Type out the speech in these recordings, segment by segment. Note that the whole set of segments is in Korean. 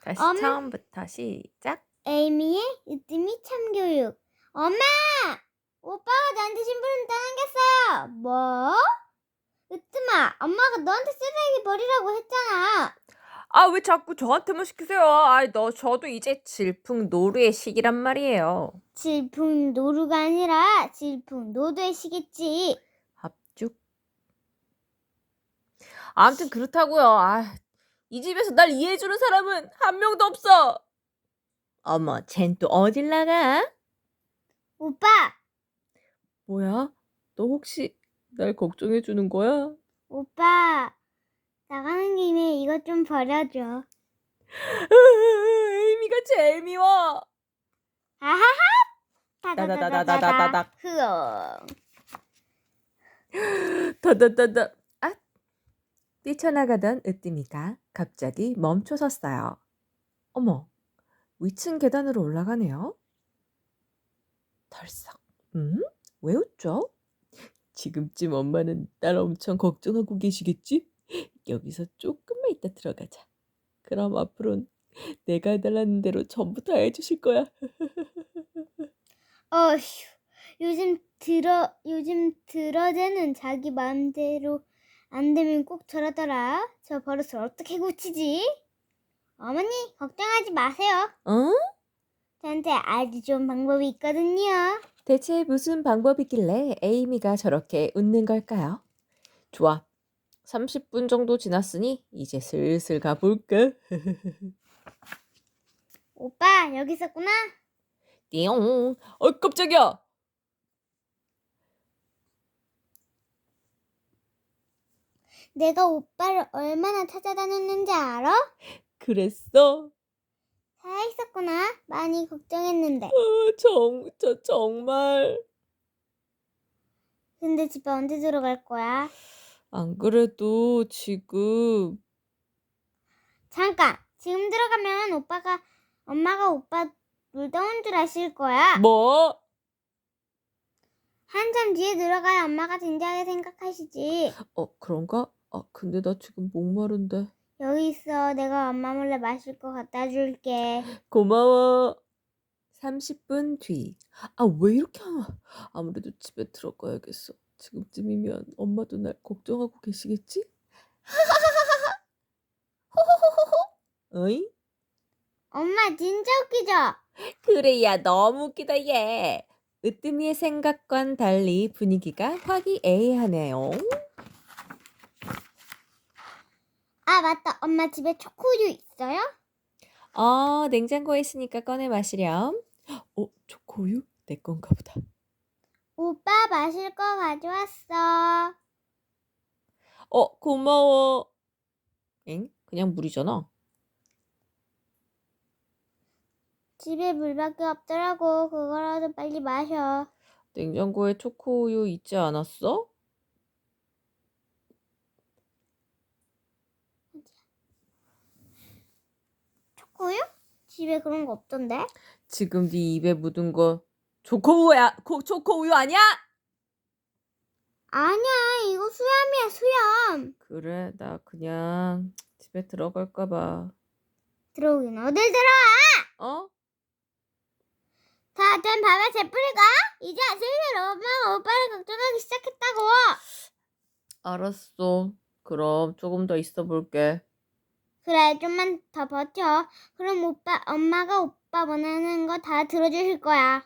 다시 엄마. 처음부터 시작. 에이미의 으뜸이 참교육. 엄마! 오빠가 나한테 신부름 떠넘겼어요. 뭐? 으뜸아, 엄마가 너한테 쓰레기 버리라고 했잖아. 아, 왜 자꾸 저한테만 시키세요? 아, 너 저도 이제 질풍 노루의 시기란 말이에요. 질풍 노루가 아니라 질풍 노도의 시겠지. 합죽. 아무튼 그렇다고요. 아, 이 집에서 날 이해해주는 사람은 한 명도 없어. 어머, 쟨 또 어딜 나가? 오빠, 뭐야? 너 혹시 날 걱정해 주는 거야? 오빠. 나가는 김에 이것 좀 버려줘. 에이미가 제일 미워. 아하하! 다다다다다다다닥. 흐엉. 더더더더. 아! 뛰쳐나가던 으뜸이가 갑자기 멈춰 섰어요. 어머, 위층 계단으로 올라가네요. 털썩. 음? 왜 웃죠? 지금쯤 엄마는 딸 엄청 걱정하고 계시겠지? 여기서 조금만 있다 들어가자. 그럼 앞으론 내가 해달라는 대로 전부 다 해주실 거야. 어휴, 요즘 들어, 요즘 들어대는 자기 마음대로 안 되면 꼭 저러더라. 저 버릇을 어떻게 고치지? 어머니, 걱정하지 마세요. 어? 저한테 아주 좋은 방법이 있거든요. 대체 무슨 방법이길래 에이미가 저렇게 웃는 걸까요? 좋아. 30분 정도 지났으니 이제 슬슬 가볼까? 오빠, 여기 있었구나. 띠용. 어, 깜짝이야. 내가 오빠를 얼마나 찾아다녔는지 알아? 그랬어? 살아있었구나. 많이 걱정했는데. 어, 정, 저 정말. 근데 집에 언제 들어갈 거야? 안 그래도 지금 잠깐! 지금 들어가면 오빠가, 엄마가 오빠 놀다 온 줄 아실 거야. 뭐? 한참 뒤에 들어가야 엄마가 진지하게 생각하시지. 어, 그런가? 아, 근데 나 지금 목마른데. 여기 있어. 내가 엄마 몰래 마실 거 갖다 줄게. 고마워. 30분 뒤. 아, 왜 이렇게 하나? 아무래도 집에 들어가야겠어. 지금쯤이면 엄마도 날 걱정하고 계시겠지? 어이? 엄마 진짜 웃기죠? 그래야 너무 웃기다 얘. 으뜸이의 생각과는 달리 분위기가 화기애애하네요. 아 맞다. 엄마 집에 초코우유 있어요? 어, 냉장고에 있으니까 꺼내 마시렴. 어, 초코우유? 내 건가 보다. 오빠 마실 거 가져왔어. 어, 고마워. 엥? 그냥 물이잖아. 집에 물밖에 없더라고. 그거라도 빨리 마셔. 냉장고에 초코우유 있지 않았어? 초코우유? 집에 그런 거 없던데? 지금 네 입에 묻은 거 초코우유야. 코, 초코우유 아니야? 아니야. 이거 수염이야 수염. 그래, 나 그냥 집에 들어갈까 봐. 들어오긴 어딜 들어? 어? 다들 밤에 제풀이가 이제 슬슬 엄마가 오빠를 걱정하기 시작했다고. 알았어. 그럼 조금 더 있어 볼게. 그래 좀만 더 버텨. 그럼 오빠 엄마가 오빠 원하는 거 다 들어주실 거야.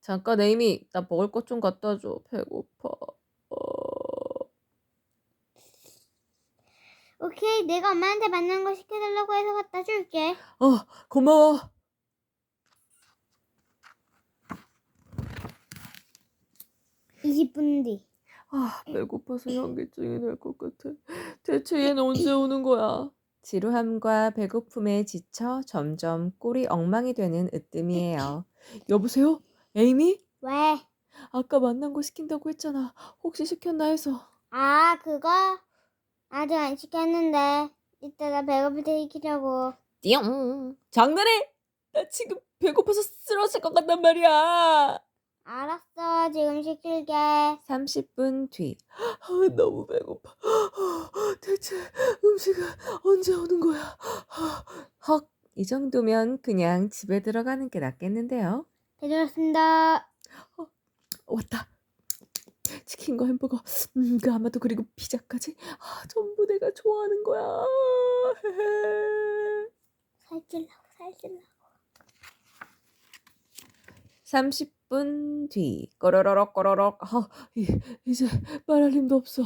잠깐, 에이미. 나 먹을 것 좀 갖다 줘. 배고파. 어... 오케이 내가 엄마한테 맞는 거 시켜달라고 해서 갖다 줄게. 어, 고마워. 이십 분 뒤. 아, 배고파서 현기증이 날 것 같아. 대체 얘는 언제 오는 거야? 지루함과 배고픔에 지쳐 점점 꼴이 엉망이 되는 으뜸이에요. 여보세요? 에이미? 왜? 아까 만난 거 시킨다고 했잖아. 혹시 시켰나 해서. 아 그거 아직 안 시켰는데 이따가 배고플 때 시키려고. 띠용. 장난해? 나 지금 배고파서 쓰러질 것 같단 말이야. 알았어 지금 시킬게. 30분 뒤. 아, 너무 배고파. 아, 대체 음식은 언제 오는 거야? 아, 헉, 이 정도면 그냥 집에 들어가는 게 낫겠는데요. 다녀왔습니다. 왔다. 치킨과 햄버거, 음, 그 아마도 그리고 피자까지 아, 전부 내가 좋아하는 거야. 살찔라고 살찔라고. 30 분 뒤 꼬로로록 꼬로록 아, 이- 이제 말할 힘도 없어.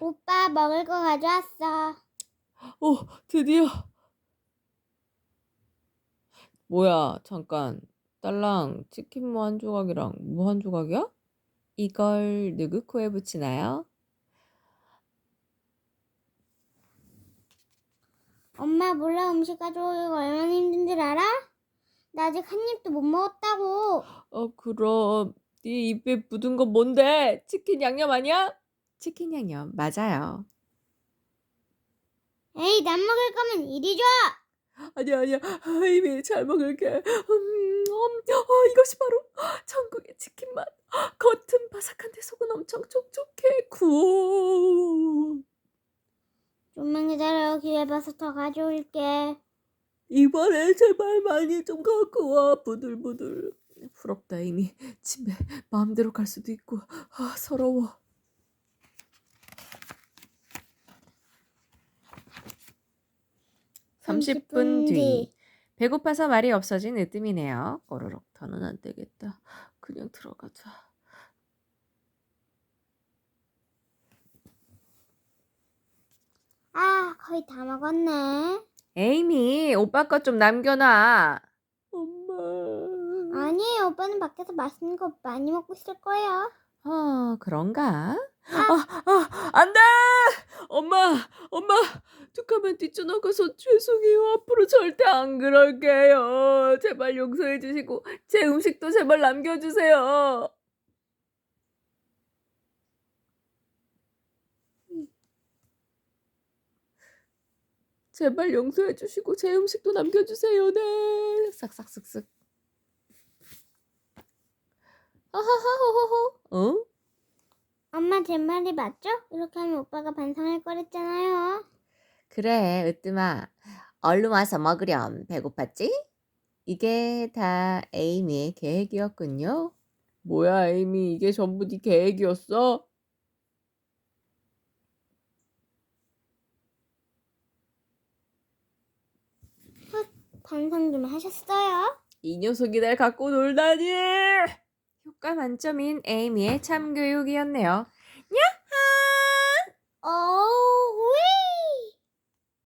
오빠 먹을 거 가져왔어. 오, 드디어. 뭐야, 잠깐. 딸랑 치킨 무 한 조각이랑 무 한 조각이야? 이걸 누구 코에 붙이나요? 엄마 몰라 음식 가져오기가 얼마나 힘든 줄 알아? 나 아직 한 입도 못 먹었다고. 어, 그럼 네 입에 묻은 건 뭔데? 치킨 양념 아니야? 치킨 양념 맞아요. 에이 난 먹을 거면 이리 줘. 아니야, 아니야. 아, 이미 잘 먹을게. 음, 음, 어, 이것이 바로 천국의 치킨 맛. 겉은 바삭한데 속은 엄청 촉촉해. 구워. 좀만 기다려 기회 봐서 더 가져올게. 이번에 제발 많이 좀 갖고 와. 부들부들. 부럽다, 이미. 집에 마음대로 갈 수도 있고. 아, 서러워. 30분 뒤. 배고파서 말이 없어진 으뜸이네요. 꼬르륵 더는 안 되겠다. 그냥 들어가자. 아 거의 다 먹었네. 에이미, 오빠 것좀 남겨놔. 엄마. 아니에요 오빠는 밖에서 맛있는 거 많이 먹고 있을 거예요. 어, 그런가? 아, 아, 안 돼! 엄마, 엄마, 툭하면 뛰쳐나가서 죄송해요. 앞으로 절대 안 그럴게요. 제발 용서해 주시고, 제 음식도 제발 남겨주세요. 제발 용서해 주시고, 제 음식도 남겨주세요. 네. 싹싹쓱쓱. 아하하호호호. 어? 엄마 제 말이 맞죠? 이렇게 하면 오빠가 반성할 거랬잖아요. 그래, 으뜸아. 얼른 와서 먹으렴. 배고팠지? 이게 다 에이미의 계획이었군요. 뭐야, 에이미. 이게 전부 네 계획이었어? 반성 좀 하셨어요? 이 녀석이 날 갖고 놀다니! 효과 만점인 에이미의 참교육이었네요. 어